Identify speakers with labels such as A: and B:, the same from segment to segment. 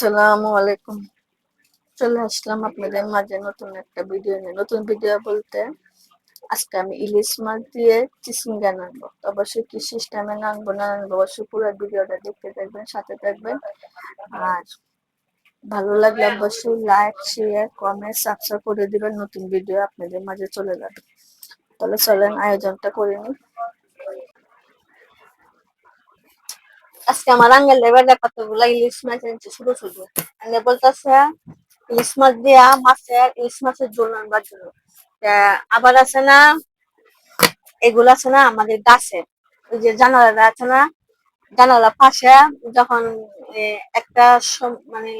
A: আসসালামু আলাইকুম। চলে আসলাম আপনাদের মাঝে নতুন একটা ভিডিও নিয়ে। নতুন ভিডিও বলতে আজকে আমি ইলিশ মাছ দিয়ে চিচিঙ্গা নানবো। অবশ্যই কি সিস্টেমে নানবো না নানবো, অবশ্যই পুরো ভিডিওটা দেখতে থাকবেন, সাথে থাকবেন। আর ভালো লাগলে অবশ্যই লাইক শেয়ার কমেন্ট সাবস্ক্রাইব করে দিবেন। নতুন ভিডিও আপনাদের মাঝে চলে যাবে। তাহলে চলেন, আয়োজনটা করে নিই। আজকে আমার আঙ্গেল লেবারটা কতগুলা ইলিশ মাছ এনেছে, শুধু শুধু। আঙ্গে বলতেছে, ইলিশ মাছ দিয়া মাছের, ইলিশ মাছের ঝোল আনবার জন্য। আবার আছে না, এগুলো আছে না আমাদের গাছের ওই যে জানালাটা আছে না, জানালা পাশে যখন একটা মানে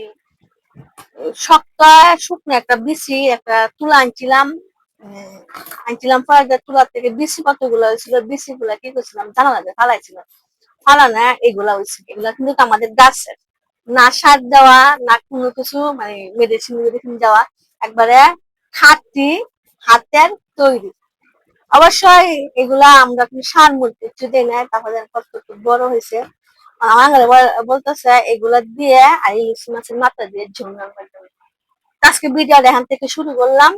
A: শক্ত শুকনো একটা বিচি, একটা তুলা আনছিলাম আনছিলাম পরে তুলার থেকে বিচি কতগুলো হয়েছিল বিচি গুলা কি করছিলাম জানালা ফালাইছিলাম ফালানা এগুলা হয়েছে। এগুলা কিন্তু আমাদের গাছের। না সার দেওয়া, না কোনো কিছু মানে মেডিসিন মেডিসিন দেওয়া, একবারে খাটি হাতের তৈরি। অবশ্যই এগুলা আমরা কিন্তু সার মূর্তি একটু দিই না তাহলে কত বড় হয়েছে। আমার বলতেছে, এগুলা দিয়ে আর ইলিশ মাছের মাথা দিয়ে ঝোল আজকে ভিডিও এখান থেকে শুরু করলাম।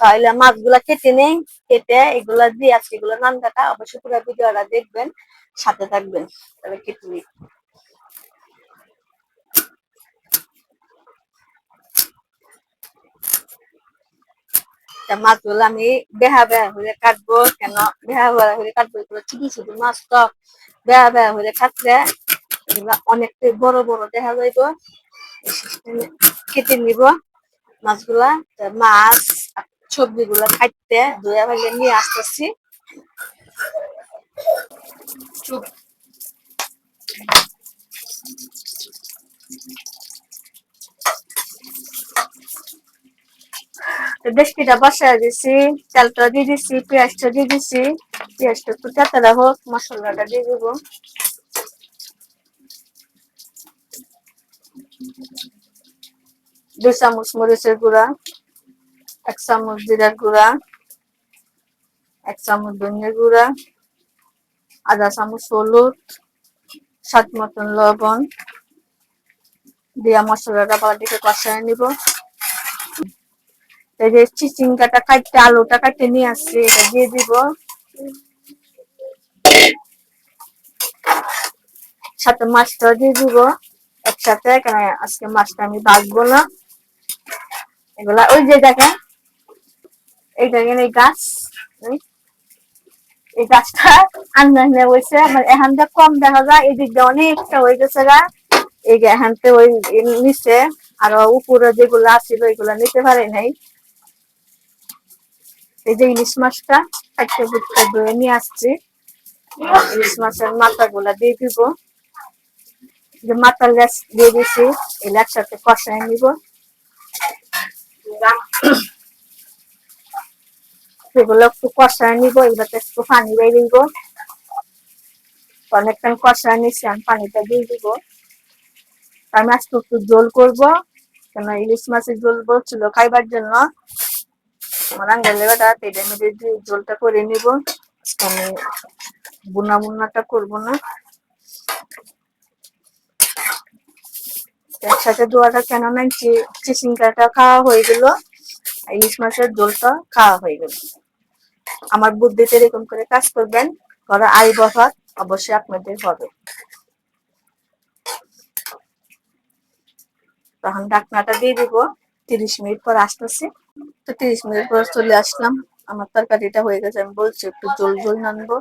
A: তাহলে মাছগুলা কেটে নেই, কেটে এগুলা দিয়ে আজকে এগুলো নান কাটা, অবশ্যই পুরো ভিডিওটা দেখবেন, সাথে থাকবেন, তাহলে কেটে নিই। মাছগুলো আমি বেহা বেহা হয়ে কাটবো, কেন বেহা বেহা হয়ে কাটবো, এগুলো ছোট ছোট মাছ তো, বেহা বেহা হয়ে কাটলে এগুলো অনেকটাই বড় বড় দেখা যাইব। কেটে নিব মাছগুলা মাছ সবজিগুলো কাটতে ধুয়ে ভাগে নিয়ে আসতেছি। দেশটিটা বসায় দিছি তেলটা দিয়ে দিছি পেঁয়াজটা দিয়ে দিছি। পেঁয়াজটা একটু তেতালা হোক, মশলাটা দিয়ে দিব। দুই চামচ মরিচের গুঁড়া। এক চামচ জিরার গুঁড়া এক চামচ ধনিয়ার গুঁড়া আধা চামচ হলুদ স্বাদ মতন লবণ দিয়া মশলাটা ভালো দিকে কষায় নিব এই যে চিচিঙ্গাটা কাটতে আলুটা কাটতে নিয়ে আসছি এটা দিয়ে দিব সাথে মাছটা দিয়ে দিব একসাথে আজকে মাছটা আমি বাঁচবো না এগুলা ওই যে দেখেন এইটা এই গাছ, এই গাছটা আন্দাজে মানে এখানটা কম দেখা যায় এই দিকটা অনেকটা হয়ে গেছে গা। এই ওই নিচে, আরও উপরে যেগুলো আছিল এগুলো নিতে পারে এই যে ইলিশ মাছটা ধুয়ে নিয়ে আসছি। ইলিশ মাছের মাথা দিয়ে দিব। যে লেস দিয়ে দিছি, এগুলো একসাথে কষায় নিব। সেগুলো একটু কষায় নিব এগুলোতে একটু পানি দিব। অনেকটা কষায় নিচ্ছি আমি পানিটা দিয়ে দিব। আমি আজকে একটু জোল করব, কেন ইলিশ মাছের জোল বলছিল খাইবার জন্য। আমার আঙ্গালে করে নিব। আমি বুনা বুনাটা করব না। একসাথে দোয়াটা কেন না চিচিঙ্গাটা খাওয়া হয়ে গেল। ইলিশ মাছের জোলটা খাওয়া হয়ে গেল। আমার বুদ্ধিতে এরকম করে কাজ করবেন, করা আই বহাত অবশ্যই আপনাদের হবে। তখন ঢাকনাটা দিয়ে দিব, তিরিশ মিনিট পর আসতেছি। তো তিরিশ মিনিট পর চলে আসলাম। আমার তরকারিটা হয়ে গেছে, আমি বলছি একটু জল জল নানবো।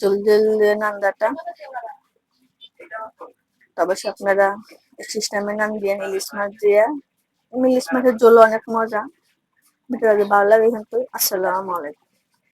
A: জল জল নান্দাটা তবে আপনারা সিস্টেমে নাম দিয়ে, ইলিশ মাছ দিয়ে, ইলিশ মাছের জল অনেক মজা। ভিতরে ভালো লাগে কিন্তু আসসালামু আলাইকুম।